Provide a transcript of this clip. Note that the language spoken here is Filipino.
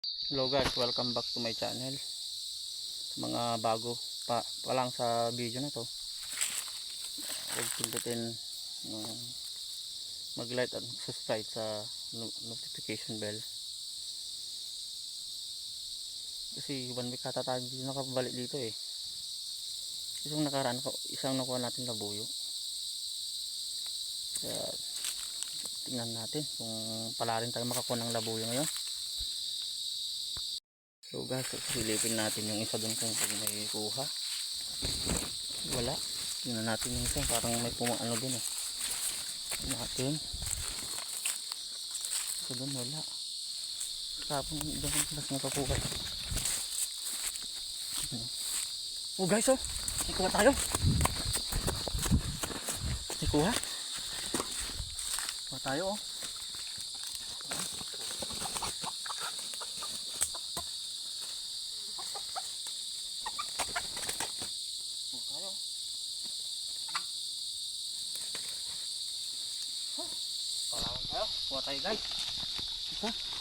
Hello guys, welcome back to my channel. Mga bago pa, pa lang sa video na to. Huwag pindutin yung mag-like at subscribe sa no- notification bell. Kasi one week kata dito nakabalik dito eh. Isang nakaraan ko, isang nakuha natin labuyo. Kaya tingnan natin kung pala rin tayo makakuha ng labuyo ngayon. So guys, silipin natin yung isa doon kung pag may kuha. Wala. Tingnan natin yung isa. Parang may pumaano doon eh. Natin. So doon wala. Tapos doon mas napakuha. Oh guys oh. May kuha tayo. May kuha. Kuha tayo oh. Kuha tayo. Huh. Palawan tayo. Kuha tayo guys. Isa.